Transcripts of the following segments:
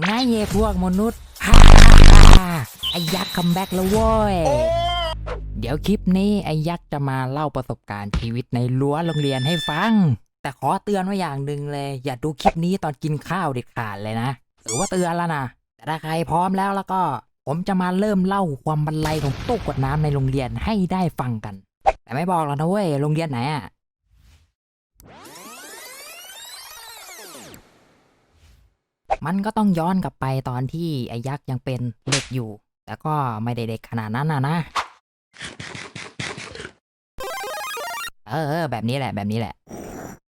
ไงเย่พวกมนุษย์ฮ่าฮ่าฮ่าไอ้ยักษ์คัมแบ็กแล้วเว้ย เดี๋ยวคลิปนี้ไอ้ยักษ์จะมาเล่าประสบการณ์ชีวิตในรั้วโรงเรียนให้ฟัง แต่ขอเตือนไว้อย่างหนึ่งเลย อย่าดูคลิปนี้ตอนกินข้าวเด็ดขาดเลยนะถือว่าเตือนแล้วนะ แต่ถ้าใครพร้อมแล้วแล้วก็ ผมจะมาเริ่มเล่าความบรรลัยของตู้กดน้ำในโรงเรียนให้ได้ฟังกัน แต่ไม่บอกหรอกนะเว้ยโรงเรียนไหนอะ มันก็ต้องย้อนกลับไปตอนที่ไอ้ยักษ์ยังเป็นเด็กอยู่ แต่ก็ไม่ได้เด็กขนาดนั้นนะนะ เออเออแบบนี้แหละแบบนี้แหละ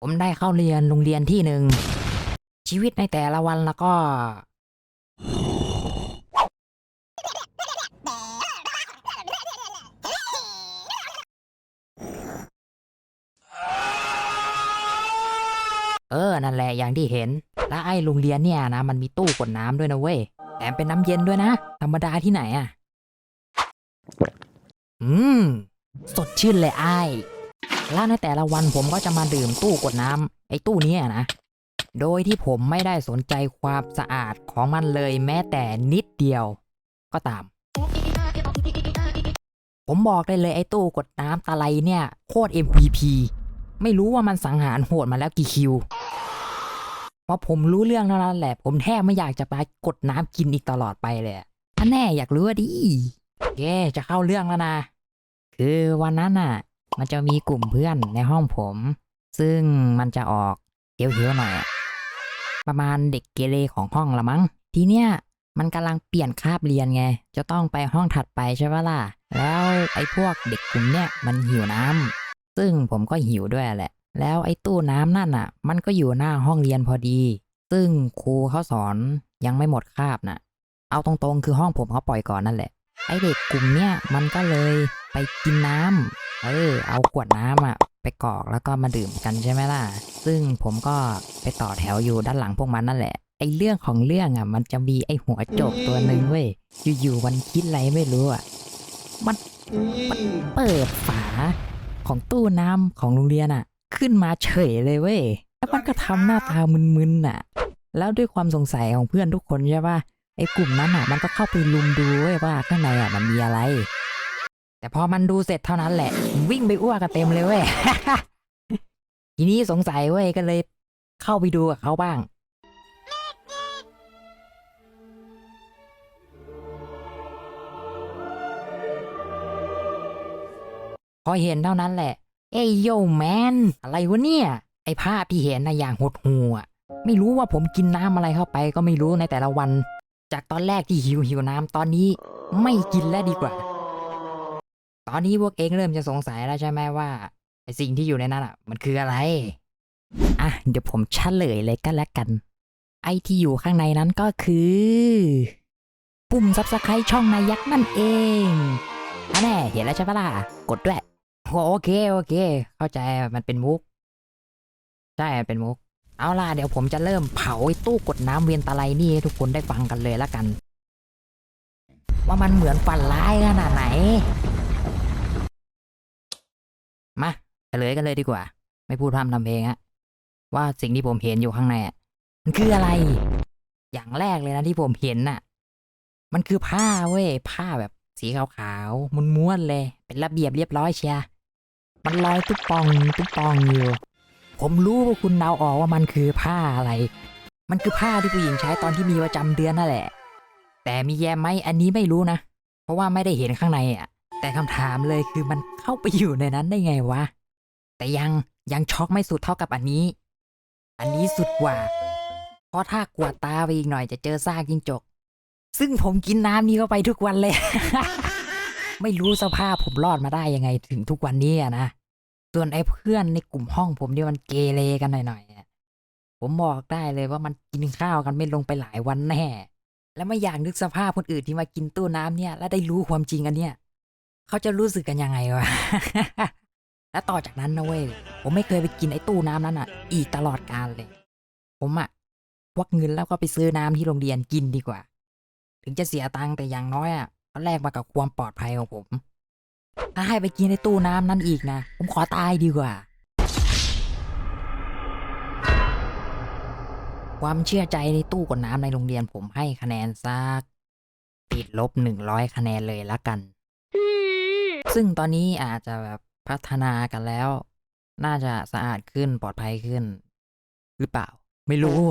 ผมได้เข้าเรียนโรงเรียนที่หนึ่งชีวิตในแต่ละวันแล้วก็ เออ นั่นแหละอย่างที่เห็น และไอ้โรงเรียนเนี่ยนะ มันมีตู้กดน้ำด้วยนะเว้ยแถมเป็นน้ำเย็นด้วยนะ ธรรมดาที่ไหนอะ อืม สดชื่นเลยไอ้แล้วในแต่ละวันผมก็จะมาดื่มตู้กดน้ำไอ้ตู้นี้นะ โดยที่ผมไม่ได้สนใจความสะอาดของมันเลยแม้แต่นิดเดียว ก็ตาม ผมบอกได้เลยไอ้ตู้กดน้ำตะไลเนี่ย โคตร MVP ไม่รู้ว่ามันสังหารโหดมาแล้วกี่คิวพอผมรู้เรื่องเท่านั้นแหละ ผมแทบไม่อยากจะไปกดน้ำกินอีกตลอดไปเลยอะอันแน่อยากรู้ดิโอเคจะเข้าเรื่องแล้วนะ คือวันนั้นน่ะ มันจะมีกลุ่มเพื่อนในห้องผม ซึ่งมันจะออกเหียวๆหน่อย ประมาณเด็กเกเรของห้องละมั้ง ทีเนี้ยมันกำลังเปลี่ยนคาบเรียนไง จะต้องไปห้องถัดไปใช่ปะล่ะ แล้วไอ้พวกเด็กกลุ่มเนี้ยมันหิวน้ำ ซึ่งผมก็หิวด้วยแหละ แล้วไอ้ตู้น้ำนั่นอะ มันก็อยู่หน้าห้องเรียนพอดี ซึ่งครูเขาสอนยังไม่หมดคาบน่ะ เอาตรงๆ คือห้องผมเขาปล่อยก่อนนั่นแหละ ไอ้เด็กกลุ่มเนี้ยมันก็เลยไปกินน้ำเออ เอาขวดน้ำอะไปกรอกแล้วก็มาดื่มกันใช่ไหมล่ะ ซึ่งผมก็ไปต่อแถวอยู่ด้านหลังพวกมันนั่นแหละ ไอ้เรื่องของเรื่องอะ มันจะมีไอ้หัวโจกตัวหนึ่งเว้ย อยู่ๆมันคิดอะไรไม่รู้อะ มัน มันเปิดฝา ของตู้น้ำของโรงเรียนอะขึ้นมาเฉยเลยเว้ยแล้วมันก็ทำหน้าตามึนๆน่ะแล้วด้วยความสงสัยของเพื่อนทุกคนใช่ป่ะไอ้กลุ่มนั้นอะมันก็เข้าไปลุมดูเว้ยว่าข้างในอะมันมีอะไร แต่พอมันดูเสร็จเท่านั้นแหละ วิ่งไปอ้วกกันเต็มเลยเว้ยทีนี้สงสัยเว้ยก็เลยเข้าไปดูกับเขาบ้าง พอเห็นเท่านั้นแหละ เอ้ยโยแมน อะไรวะเนี่ย ไอ้ภาพที่เห็นนะอย่างหดหูอะไม่รู้ว่าผมกินน้ำอะไรเข้าไปก็ไม่รู้ในแต่ละวัน จากตอนแรกที่หิวหิวน้ำตอนนี้ไม่กินแล้วดีกว่า ตอนนี้พวกเองเริ่มจะสงสัยแล้วใช่ไหมว่าไอสิ่งที่อยู่ในนั้นอะ มันคืออะไร อะ เดี๋ยวผมเฉลยเลยก็แล้วกัน ไอที่อยู่ข้างในนั้นก็คือ ปุ่มซับสไครต์ช่องนายยักษ์นั่นเองอันแน่เห็นแล้วใช่ปะล่ะ กดด้วย โอเคโอเค เข้าใจมันเป็นมุก ใช่เป็นมุก เอาล่ะเดี๋ยวผมจะเริ่มเผาไอ้ตู้กดน้ำเวียนตะไลนี่ให้ทุกคนได้ฟังกันเลยละกัน ว่ามันเหมือนฝันร้ายขนาดไหน มาเฉลยกันเลยดีกว่า ไม่พูดพร่ำทำเพลงอะว่าสิ่งที่ผมเห็นอยู่ข้างในมันคืออะไร อย่างแรกเลยนะที่ผมเห็นน่ะ มันคือผ้าเว้ยผ้าแบบสีขาวๆม้วนๆเลย เป็นระเบียบเรียบร้อยเชีย มันลอยตุ๊บปองตุ๊บปองอยู่ ผมรู้ว่าคุณเดาออกว่ามันคือผ้าอะไร มันคือผ้าที่ผู้หญิงใช้ตอนที่มีประจำเดือนนั่นแหละ แต่มีแยมไหมอันนี้ไม่รู้นะ เพราะว่าไม่ได้เห็นข้างในอะ แต่คำถามเลยคือมันเข้าไปอยู่ในนั้นได้ไงวะ แต่ยังยังช็อกไม่สุดเท่ากับอันนี้ อันนี้สุดกว่า เพราะถ้ากวาดตาไปอีกหน่อยจะเจอซากจิ้งจก ซึ่งผมกินน้ำนี้เข้าไปทุกวันเลย ไม่รู้สภาพผมรอดมาได้ยังไงถึงทุกวันนี้อะนะ ส่วนไอ้เพื่อนในกลุ่มห้องผมเนี่มันเกเรกันหน่อยๆผมบอกได้เลยว่ามันกินข้าวกันไม่ลงไปหลายวันแน่ แล้วไม่อยากนึกสภาพคนอื่นที่มากินตู้น้ำเนี่ย แล้วได้รู้ความจริงอันเนี่ย เขาจะรู้สึกกันยังไงวะแล้วต่อจากนั้นนะเว้ยผมไม่เคยไปกินไอ้ตู้น้ำนั้นอะ อีกตลอดกาลเลย ผมอะควักเงินแล้วก็ไปซื้อน้ำที่โรงเรียนกินดีกว่า ถึงจะเสียตังค์แต่อย่างน้อยอะก็แลกมากับความปลอดภัยของผม ถ้าให้ไปกินในตู้น้ำนั้นอีกนะ ผมขอตายดีกว่า ความเชื่อใจในตู้กดน้ำในโรงเรียนผมให้คะแนนสักติดลบหนึ่งร้อยคะแนนเลยละกัน ซึ่งตอนนี้อาจจะแบบพัฒนากันแล้ว น่าจะสะอาดขึ้นปลอดภัยขึ้น หรือเปล่า ไม่รู้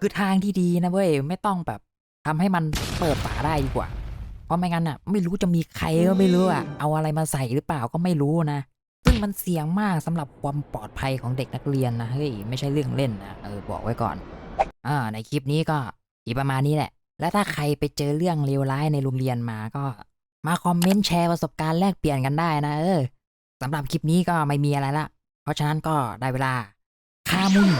คือทางที่ดีนะเว้ย ไม่ต้องแบบทำให้มันเปิดฝาได้ดีกว่า ราะไม่งั้นอะ ไม่รู้จะมีใครก็ไม่รู้อะเอาอะไรมาใส่หรือเปล่าก็ไม่รู้นะซึ่งมันเสี่ยงมากสำหรับความปลอดภัยของเด็กนักเรียนนะเฮ้ยไม่ใช่เรื่องเล่นนะเออบอกไว้ก่อนอ่าในคลิปนี้ก็อีกประมาณนี้แหละ แล้วถ้าใครไปเจอเรื่องเลวร้ายในโรงเรียนมาก็มาคอมเมนต์แชร์ประสบการณ์แลกเปลี่ยนกันได้นะเออสำหรับคลิปนี้ก็ไม่มีอะไรละ เพราะฉะนั้นก็ได้เวลาคามุน